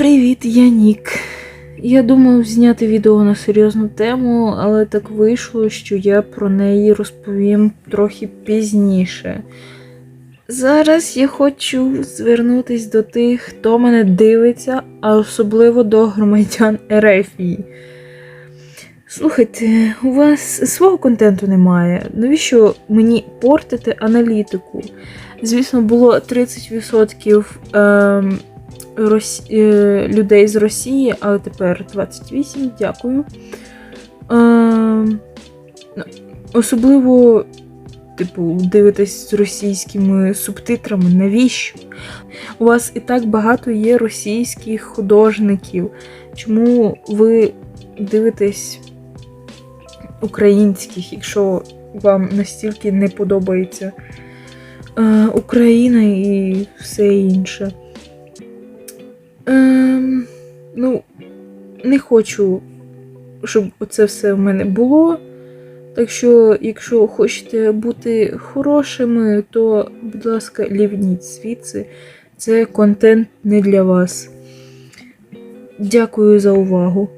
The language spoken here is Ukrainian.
Привіт, я Нік. Я думав зняти відео на серйозну тему, але так вийшло, що я про неї розповім трохи пізніше. Зараз я хочу звернутись до тих, хто мене дивиться, а особливо до громадян Ерефії. Слухайте, у вас свого контенту немає. Навіщо мені портити аналітику? Звісно, було 30% ем, Рос... е, людей з Росії, але тепер 28, дякую. Ем, ну, особливо, типу, дивитесь з російськими субтитрами. Навіщо? У вас і так багато є російських художників. Чому ви дивитесь українських, якщо вам настільки не подобається е, Україна і все інше? Ем, ну, не хочу, щоб це все в мене було. Так що, якщо хочете бути хорошими, то, будь ласка, лівніть звідси. Це контент не для вас. Дякую за увагу.